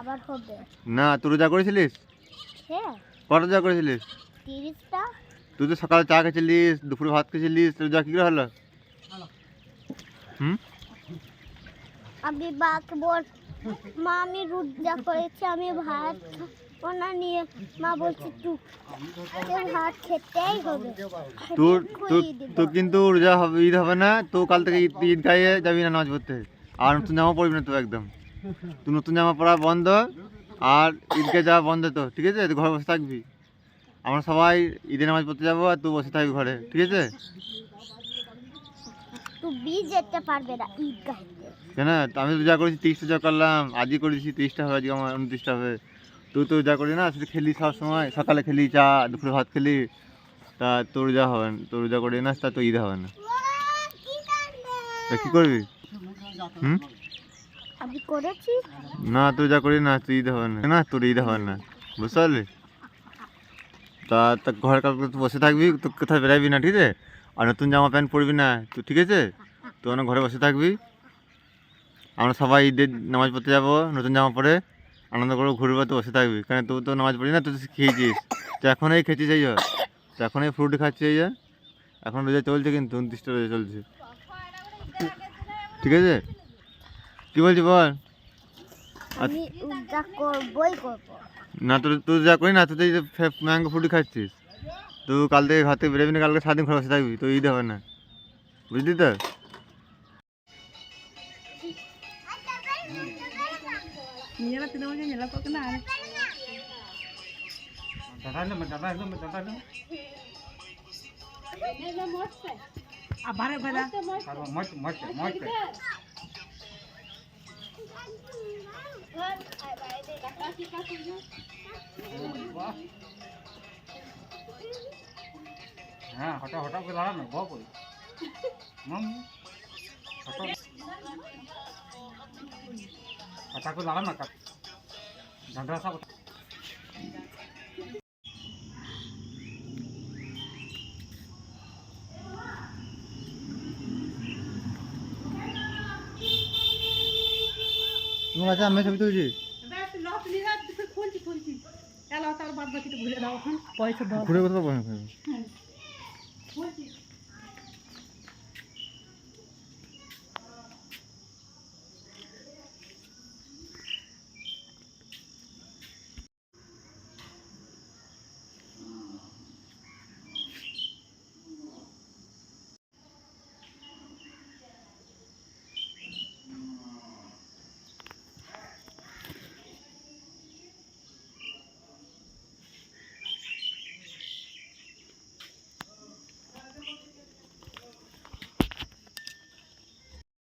আবার হবে। না তুই রোজা করেছিলিস? হ্যাঁ। কটা রোজা করেছিলিস? তিরিশটা। তুই তো সকালে চা খেয়েছিলিস দুপুরে ভাত খেয়েছিলিস রোজা কি করে হলো? হুম? আমি বাকে বল মা আমি রোজা করেছি আমি ভাত খাব না নিয়ে মা বলছে তুই ভাত খেতেই হবে। তোর তোর কিন্তু রোজা হবে ঈদ হবে না তো কাল থেকে ঈদ ঈদ গায়ে যাবি না নামাজ পড়তে। আর নতুন জামা পড়বি না তো একদম। নতুন জামা পরা বন্ধ আর ঈদকে যাওয়া বন্ধ তো ঠিক আছে? তুই ঘরে বসে থাকবি। আমরা সবাই ঈদে নামাজ পড়তে যাব আর তুই বসে থাকবি ঘরে ঠিক আছে? তুই বি যেতে পারবে না ঈদ গাইতে তো আমি রোজা করেছি তিরিশটা রোজা করলাম আজই করেছি তিরিশটা হবে আজকে আমার উনত্রিশটা হবে। তুই তো রোজা করি না শুধু খেলি সব সময় সকালে খেলি চা দুপুরে ভাত খেলি। তা তোর রোজা হবে না তোর রোজা করে না তা তো ঈদ হবে না। কী করবি? হুম? আমি করেছি। না, তুই যা করি না, তুই ঈদ হবে না। না, তোর ঈদ না। বুঝতে পারলি? তা তা ঘর কালকে তুই বসে থাকবি, তো কোথাও বেরাবি না, ঠিক আছে? আর নতুন জামা প্যান্ট পরবি না তুই ঠিক আছে? তুই অনেক ঘরে বসে থাকবি। আমরা সবাই ঈদের নামাজ পড়তে যাব, নতুন জামা পরে। আনন্দ করে ঘুরবো, তো বসে থাকবি। কারণ তুই তো নামাজ পড়ি না, তুই খেয়েছিস। তো এখনই খেয়েছিস, এই তো এখনই ফ্রুট খাচ্ছিস এই এখন রোজা চলছে কিন্তু, উনত্রিশটা রোজা চলছে। ঠিক আছে? কী বলছি বল? আমি রোজা করবই করব। না তোর তুই যা করি না তুই তো এই যে ম্যাঙ্গো ফ্রুটি খাচ্ছিস। তুই কাল থেকে ঘর থেকে বেরোবি না কালকে সারাদিন ঘরে বসে থাকবি তো ঈদ হবে না। বুঝলি তো? হ্যাঁ হঠাৎ হঠাৎ করে দাঁড়ানো গপ মাম হঠাৎ। হঠাৎ করে দাঁড়ানো ঝাঁঝরা সব তোমার কাছে আমি ছবি তুলছি? ঘুরে কোথাও